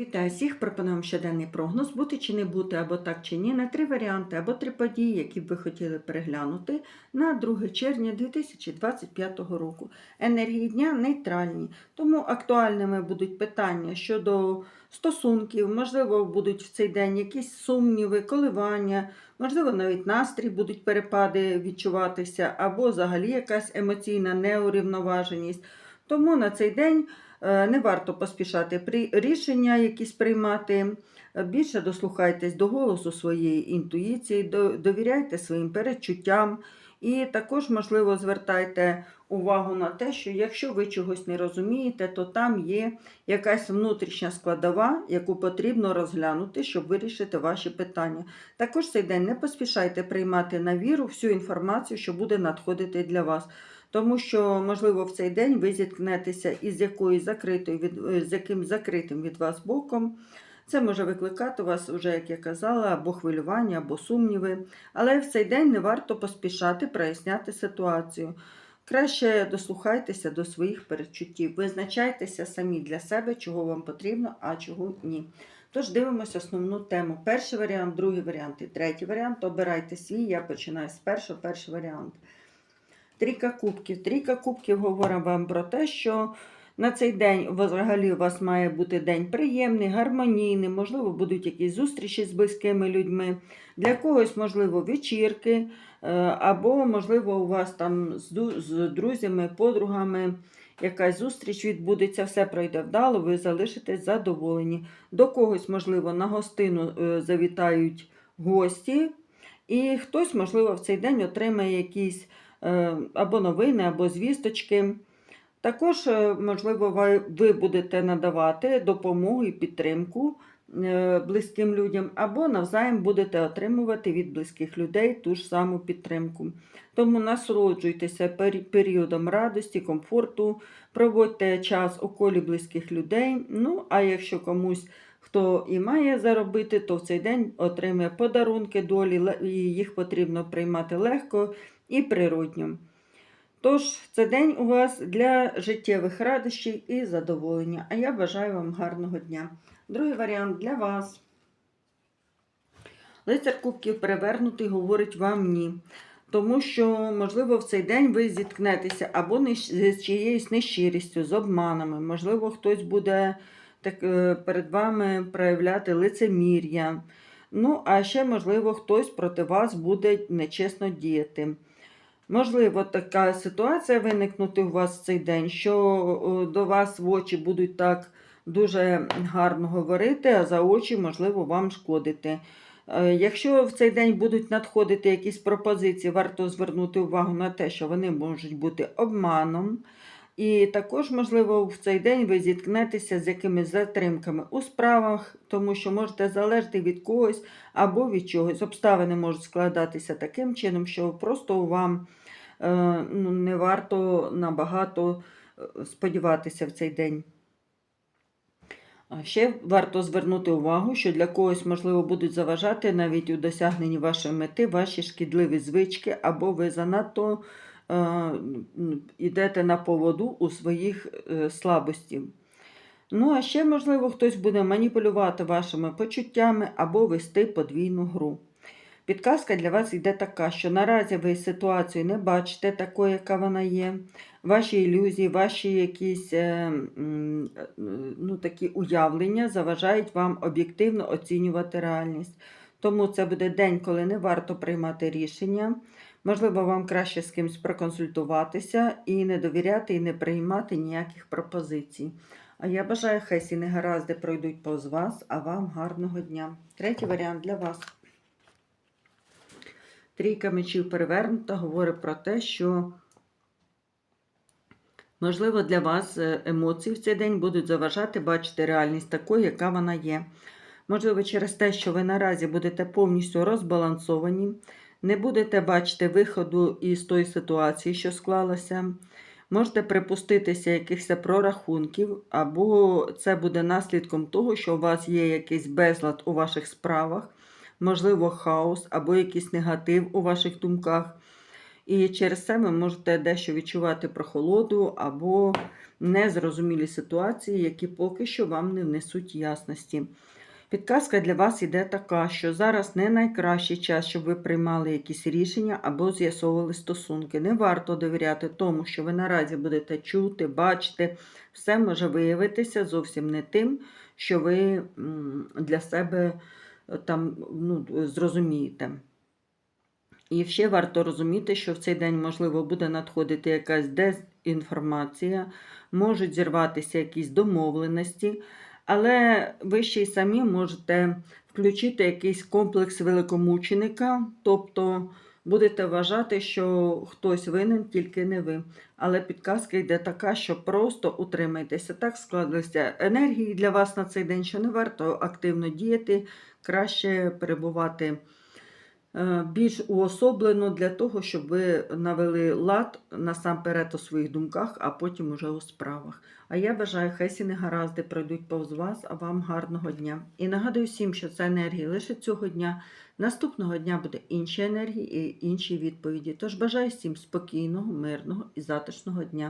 Вітаю всіх! Пропонуємо щоденний прогноз бути чи не бути, або так чи ні, на три варіанти, або три події, які б ви хотіли переглянути на 2 червня 2025 року. Енергії дня нейтральні, тому актуальними будуть питання щодо стосунків, можливо, будуть в цей день якісь сумніви, коливання, можливо, навіть настрій будуть перепади відчуватися, або взагалі якась емоційна неурівноваженість. Тому на цей день. Е, Не варто поспішати рішення якісь приймати. Е, Більше дослухайтесь до голосу своєї інтуїції, довіряйте своїм передчуттям. І також, можливо, звертайте увагу на те, що якщо ви чогось не розумієте, то там є якась внутрішня складова, яку потрібно розглянути, щоб вирішити ваші питання. Також цей день не поспішайте приймати на віру всю інформацію, що буде надходити для вас. Тому що, можливо, в цей день ви зіткнетеся із якоюсь закритою е, з яким закритим від вас боком. Це може викликати у вас, вже, як я казала, або хвилювання, або сумніви. Але в цей день не варто поспішати проясняти ситуацію. Краще дослухайтеся до своїх передчуттів, визначайтеся самі для себе, чого вам потрібно, а чого ні. Тож дивимося основну тему. Перший варіант, другий варіант і третій варіант. Обирайте свій. Я починаю з першого, перший варіант. Трійка кубків. Трійка кубків говорить вам про те, що на цей день взагалі у вас має бути день приємний, гармонійний, можливо, будуть якісь зустрічі з близькими людьми. Для когось, можливо, вечірки, е, або, можливо, у вас там з друзями, подругами якась зустріч відбудеться, все пройде вдало, ви залишитесь задоволені. До когось, можливо, на гостину е, завітають гості, і хтось, можливо, в цей день отримає якісь або новини, або звісточки. Також, е, можливо, ви, ви будете надавати допомогу і підтримку е, близьким людям, або навзаєм будете отримувати від близьких людей ту ж саму підтримку. Тому насолоджуйтеся періодом радості, комфорту, проводьте час у колі близьких людей. Ну, а якщо комусь хто і має заробити, то в цей день отримає подарунки долі, і їх потрібно приймати легко і природньо. Тож, це день у вас для життєвих радощів і задоволення. А я бажаю вам гарного дня. Другий варіант для вас. Лицар Кубків перевернутий говорить вам ні. Тому що, можливо, в цей день ви зіткнетеся або з чиєюсь нещирістю, з обманами. Можливо, хтось буде так, е, перед вами проявляти лицемір'я. Ну, а ще, можливо, хтось проти вас буде нечесно діяти. Можливо, така ситуація виникнути у вас в цей день, що до вас в очі будуть так дуже гарно говорити, а за очі, можливо, вам шкодити. Е, Якщо в цей день будуть надходити якісь пропозиції, варто звернути увагу на те, що вони можуть бути обманом. І також, можливо, в цей день ви зіткнетеся з якимись затримками у справах, тому що можете залежати від когось або від чогось. Обставини можуть складатися таким чином, що просто вам ну, не варто набагато е, сподіватися в цей день. Ще варто звернути увагу, що для когось, можливо, будуть заважати навіть у досягненні вашої мети ваші шкідливі звички, або ви занадто е, йдете на поводу у своїх е, слабостів. Ну, а ще, можливо, хтось буде маніпулювати вашими почуттями або вести подвійну гру. Підказка для вас йде така, що наразі ви ситуацію не бачите такою, яка вона є. Ваші ілюзії, ваші якісь е, е, ну, такі уявлення заважають вам об'єктивно оцінювати реальність. Тому це буде день, коли не варто приймати рішення. Можливо, вам краще з кимось проконсультуватися і не довіряти, і не приймати ніяких пропозицій. А я бажаю, хай всі негаразди пройдуть повз вас, а вам гарного дня. Третій варіант для вас. Трійка мечів перевернута говорить про те, що, можливо, для вас е, емоції в цей день будуть заважати бачити реальність такою, яка вона є. Можливо, через те, що ви наразі будете повністю розбалансовані, не будете бачити виходу із тої ситуації, що склалася. Можете припуститися якихось прорахунків, або це буде наслідком того, що у вас є якийсь безлад у ваших справах, можливо, хаос або якийсь негатив у ваших думках. І через це ви можете дещо відчувати прохолоду або незрозумілі ситуації, які поки що вам не внесуть ясності. Підказка для вас іде така, що зараз не найкращий час, щоб ви приймали якісь рішення або з'ясовували стосунки. Не варто довіряти тому, що ви наразі будете чути, бачити. Все може виявитися зовсім не тим, що ви для себе там ну, зрозумієте. І ще варто розуміти, що в цей день, можливо, буде надходити якась дезінформація, можуть зірватися якісь домовленості, але ви ще й самі можете включити якийсь комплекс великомученика, тобто будете вважати, що хтось винен, тільки не ви. Але підказка йде така, що просто утримайтеся. Так склалися енергії для вас на цей день, що не варто активно діяти, краще перебувати більш уособлено для того, щоб ви навели лад насамперед у своїх думках, а потім уже у справах. А я бажаю, хай ці негаразди пройдуть повз вас, а вам гарного дня. І нагадую всім, що це енергії лише цього дня. Наступного дня буде інші енергії і інші відповіді. Тож бажаю всім спокійного, мирного і затишного дня.